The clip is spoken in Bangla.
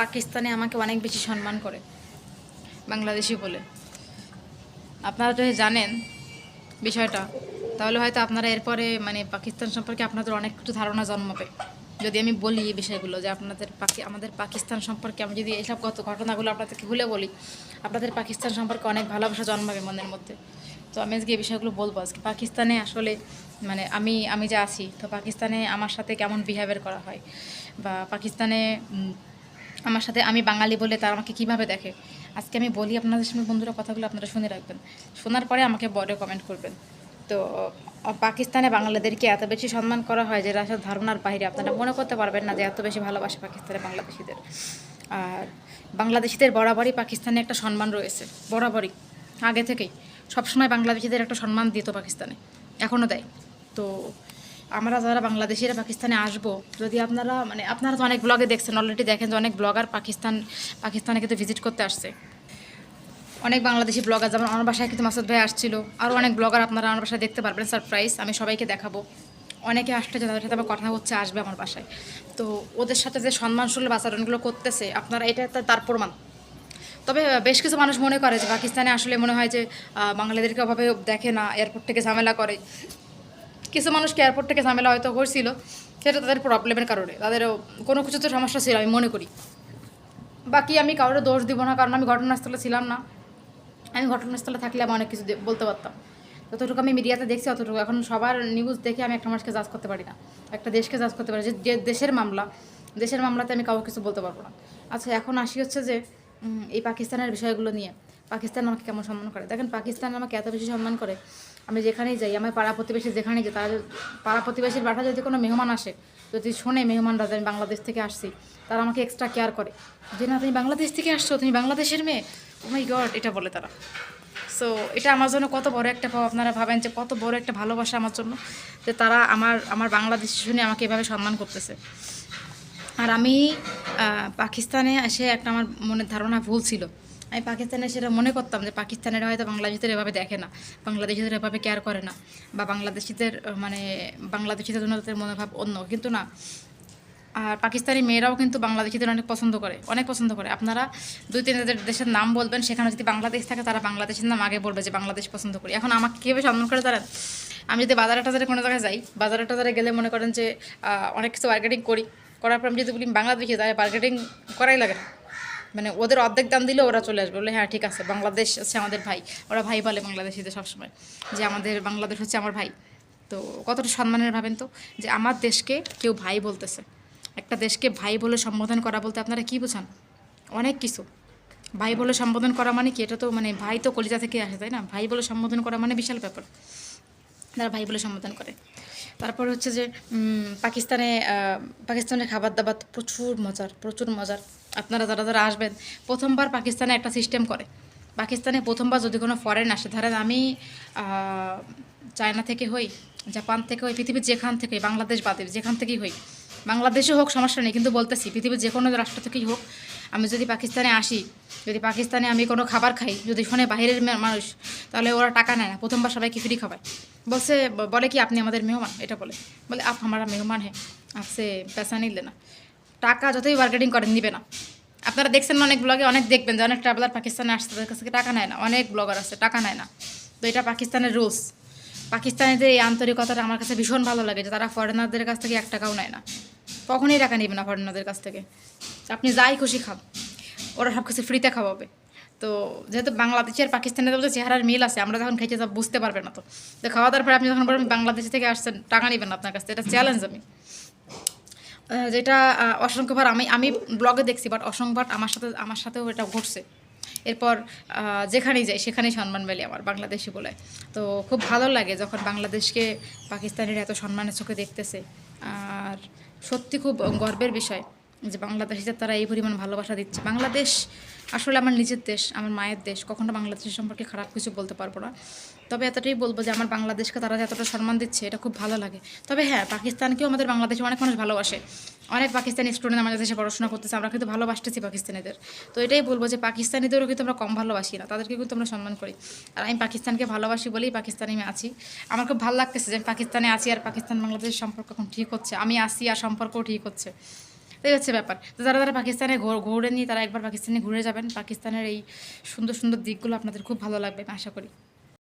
পাকিস্তানে আমাকে অনেক বেশি সম্মান করে, বাংলাদেশি বলে। আপনারা যদি জানেন বিষয়টা, তাহলে হয়তো আপনারা এরপরে মানে পাকিস্তান সম্পর্কে আপনাদের অনেক কিছু ধারণা জন্মাবে। যদি আমি বলি এই বিষয়গুলো, যে আপনাদের পাকি, আমাদের পাকিস্তান সম্পর্কে আমি যদি এইসব গত ঘটনাগুলো আপনাদেরকে ভুলে বলি, আপনাদের পাকিস্তান সম্পর্কে অনেক ভালোবাসা জন্মাবে মনের মধ্যে। তো আমি আজকে এই বিষয়গুলো বলব। আজকে পাকিস্তানে আসলে মানে আমি আমি যে আছি, তো পাকিস্তানে আমার সাথে কেমন বিহেভিয়ার করা হয়? বা পাকিস্তানে আমার সাথে আমি বাঙালি বলে তারা আমাকে কীভাবে দেখে? আজকে আমি বলি আপনাদের সামনে, বন্ধুরা, কথাগুলো আপনারা শুনে রাখবেন। শোনার পরে আমাকে বড় কমেন্ট করবেন। তো পাকিস্তানে বাংলাদেশকে এত বেশি সম্মান করা হয় যে রাশার ধারণার বাইরে আপনারা মনে করতে পারবেন না যে, এত বেশি ভালোবাসে পাকিস্তানে বাংলাদেশিদের। আর বাংলাদেশিদের বরাবরই পাকিস্তানে একটা সম্মান রয়েছে। বরাবরই। আগে থেকেই। সবসময় বাংলাদেশিদের একটা সম্মান দিত পাকিস্তানে। এখনও দেয়। তো আমরা যারা বাংলাদেশিরা পাকিস্তানে আসব, যদি আপনারা মানে আপনারা তো অনেক ব্লগে দেখছেন অলরেডি দেখেন যে অনেক ব্লগার পাকিস্তান, পাকিস্তানে কিন্তু ভিজিট করতে আসছে। অনেক বাংলাদেশি ব্লগার যেমন আমার বাসায় কিন্তু মাসুদ ভাই আসছিল আরও অনেক ব্লগার আপনারা আমার বাসায় দেখতে পারবেন সারপ্রাইজ আমি সবাইকে দেখাবো। অনেকে আসতে তাদের সাথে আমার কথা হচ্ছে, আসবে আমার বাসায়। তো ওদের সাথে যে সম্মানসুলভ আচরণগুলো করতেছে, আপনারা এটা তার প্রমাণ। তবে বেশ কিছু মানুষ মনে করে যে পাকিস্তানে আসলে মনে হয় যে বাঙালিদেরকে অভাবে দেখে না এয়ারপোর্ট থেকে ঝামেলা করে। কিছু মানুষকে এয়ারপোর্ট থেকে ঝামেলা হয়তো হয়েছিল, সেটা তাদের প্রবলেমের কারণে। তাদেরও কোনো কিছু তো সমস্যা ছিল, আমি মনে করি। বাকি আমি কারোর দোষ দিব না, কারণ আমি ঘটনাস্থলে ছিলাম না। আমি ঘটনাস্থলে থাকলে আমি অনেক কিছু বলতে পারতাম। যতটুকু আমি মিডিয়াতে দেখছি, অতটুকু। এখন সবার নিউজ দেখে আমি একটা মানুষকে জাজ করতে পারি না। একটা দেশকে জাজ করতে পারি যে যে দেশের মামলা, দেশের মামলাতে আমি কাউকে কিছু বলতে পারব না। আচ্ছা এখন আসি হচ্ছে যে এই পাকিস্তানের বিষয়গুলো নিয়ে। পাকিস্তান আমাকে কেমন সম্মান করে? দেখেন পাকিস্তান আমাকে এত বেশি সম্মান করে। আমি যেখানেই যাই, আমার পাড়া প্রতিবেশী যেখানেই যাই, তারা পাড়া প্রতিবেশীর বাসা যদি কোনো মেহমান আসে, যদি শোনে মেহমানরা যে আমি বাংলাদেশ থেকে আসছি, তারা আমাকে এক্সট্রা কেয়ার করে। যে না, তুমি বাংলাদেশ থেকে আসছো, তুমি বাংলাদেশের মেয়ে? মাই গড এটা বলে তারা। সো এটা আমার জন্য কত বড় একটা আপনারা ভাবেন যে কত বড় একটা ভালোবাসা আমার জন্য, যে তারা আমার আমার বাংলাদেশ শুনে আমাকে এভাবে সম্মান করতেছে। আর আমি পাকিস্তানে এসে একটা আমার মনের ধারণা ভুল ছিল। আমি পাকিস্তানে সেটা মনে করতাম যে পাকিস্তানের হয়তো বাংলাদেশিদের এভাবে দেখে না বাংলাদেশিদের এভাবে কেয়ার করে না বা বাংলাদেশিদের মানে বাংলাদেশিদের জন্য তাদের মনোভাব অন্য। কিন্তু না, আর পাকিস্তানি মেয়েরাও কিন্তু বাংলাদেশিদের অনেক পছন্দ করে, অনেক পছন্দ করে। আপনারা দুই, তিন দেশের নাম বলবেন, সেখানে যদি বাংলাদেশ থাকে তারা বাংলাদেশের নাম আগে বলবে যে বাংলাদেশ পছন্দ করি। এখন আমাকে কীভাবে সম্মান করে তারা? আমি যদি বাজারে টাজারে কোনো জায়গায় যাই, বাজারে টাজারে গেলে মনে করেন যে অনেক কিছু বার্গেটিং করি। করার পর আমি যদি বলি বাংলাদেশি তাহলে বার্গেটিং করাই লাগে না। মানে ওদের অর্ধেক দাম দিলে ওরা চলে আসবে। বলে হ্যাঁ ঠিক আছে, বাংলাদেশ হচ্ছে আমাদের ভাই। ওরা ভাই বলে বাংলাদেশিদের সবসময় যে, আমাদের বাংলাদেশ হচ্ছে আমার ভাই। তো কতটা সম্মানের ভাবেন তো? যে, আমার দেশকে কেউ ভাই বলতেছে। একটা দেশকে ভাই বলে সম্বোধন করা বলতে আপনারা কি বোঝান? অনেক কিছু। ভাই বলে সম্বোধন করা মানে কি? এটা তো মানে ভাই তো কলিজা থেকে আসে, তাই না? ভাই বলে সম্বোধন করা মানে বিশাল ব্যাপার। তারা ভাই বলে সম্বোধন করে। তারপর হচ্ছে যে পাকিস্তানে পাকিস্তানের খাবার দাবার প্রচুর মজার প্রচুর মজার। আপনারা যারা যারা আসবেন, প্রথমবার পাকিস্তানে একটা সিস্টেম করে। পাকিস্তানে প্রথমবার যদি কোনো ফরেন আসে, ধরেন আমি চায়না থেকে হই, জাপান থেকে হই, পৃথিবীর যেখান থেকে বাংলাদেশ বাদে, যেখান থেকেই হই বাংলাদেশে হোক, সমস্যা নেই, কিন্তু বলতেছি, পৃথিবীর যে কোনো রাষ্ট্র থেকেই হোক, আমি যদি পাকিস্তানে আসি, যদি পাকিস্তানে আমি কোনো খাবার খাই, যদি শোনে বাইরের মানুষ, তাহলে ওরা টাকা নেয় না, প্রথমবার সবাইকে ফ্রি খাওয়ায়। বলছে বলে কি আপনি আমাদের মেহমান? এটা বলে। বলে, আপ, আমারা মেহমান হ্যাঁ আপসে পেশা নিলে না। টাকা যতই মার্কেটিং করেন, নিবে না। আপনারা দেখছেন অনেক ব্লগে অনেক দেখবেন যে অনেক ট্রাভেলার পাকিস্তানে আসছে, তাদের কাছ টাকা নেয় না। অনেক ব্লগার আছে, টাকা নেয় না। তো এটা পাকিস্তানের রুলস পাকিস্তানিদের এই আন্তরিকতাটা আমার কাছে ভীষণ ভালো লাগে যে তারা ফরেনারদের কাছ থেকে এক টাকাও নেয় না। কখনোই টাকা নেবে না ফরেনারদের কাছ থেকে। আপনি যাই খুশি খান, ওরা সব কিছু ফ্রিতে খাওয়াবে। তো যেহেতু বাংলাদেশি আর পাকিস্তানের মধ্যে চেহারার মিল আছে, আমরা যখন খাইতে যাব বুঝতে পারবেন না তো। তো খাওয়া দাওয়ার পরে আপনি যখন বলবেন বাংলাদেশ থেকে আসছেন, টাকা নেবেন আপনার কাছ এটা চ্যালেঞ্জ আমি। যেটা অসংখ্যবার আমি আমি ব্লগে দেখছি বাট অসংখ্যবার আমার সাথে, আমার সাথেও এটা ঘটছে। এরপর যেখানেই যাই, সেখানেই সম্মান মেলে আমার, বাংলাদেশি বলে। তো খুব ভালো লাগে যখন বাংলাদেশকে পাকিস্তানের এত সম্মানের চোখে দেখতেছে। আর সত্যি খুব গর্বের বিষয় যে বাংলাদেশিদের তারা এই পরিমাণ ভালোবাসা দিচ্ছে। বাংলাদেশ আসলে আমার নিজের দেশ, আমার মায়ের দেশ, কখনো বাংলাদেশের সম্পর্কে খারাপ কিছু বলতে পারব না। তবে এতটাই বলব যে আমার বাংলাদেশকে তারা এতটা সম্মান দিচ্ছে, এটা খুব ভালো লাগে। তবে হ্যাঁ পাকিস্তানকেও আমাদের বাংলাদেশে অনেক মানুষ ভালোবাসে। অনেক পাকিস্তানি স্টুডেন্ট আমাদের দেশে পড়াশোনা করতেছে, আমরা কিন্তু ভালোবাসতেছি পাকিস্তানিদের। তো এটাই বলব যে পাকিস্তানিদেরও কিন্তু আমরা কম ভালোবাসি না, তাদেরকে কিন্তু আমরা সম্মান করি। আর আমি পাকিস্তানকে ভালোবাসি বলেই পাকিস্তানে আমি আছি। আমার খুব ভালো লাগতেছে যে আমি পাকিস্তানে আছি আর পাকিস্তান বাংলাদেশের সম্পর্ক এখন ঠিক হচ্ছে। আমি আসি আর সম্পর্কও ঠিক হচ্ছে। এই হচ্ছে ব্যাপার। তো যারা যারা পাকিস্তানে ঘোর- ঘুরে নিয়ে তারা একবার পাকিস্তানে ঘুরে যাবেন। পাকিস্তানের এই সুন্দর সুন্দর দিকগুলো আপনাদের খুব ভালো লাগবে, আমি আশা করি।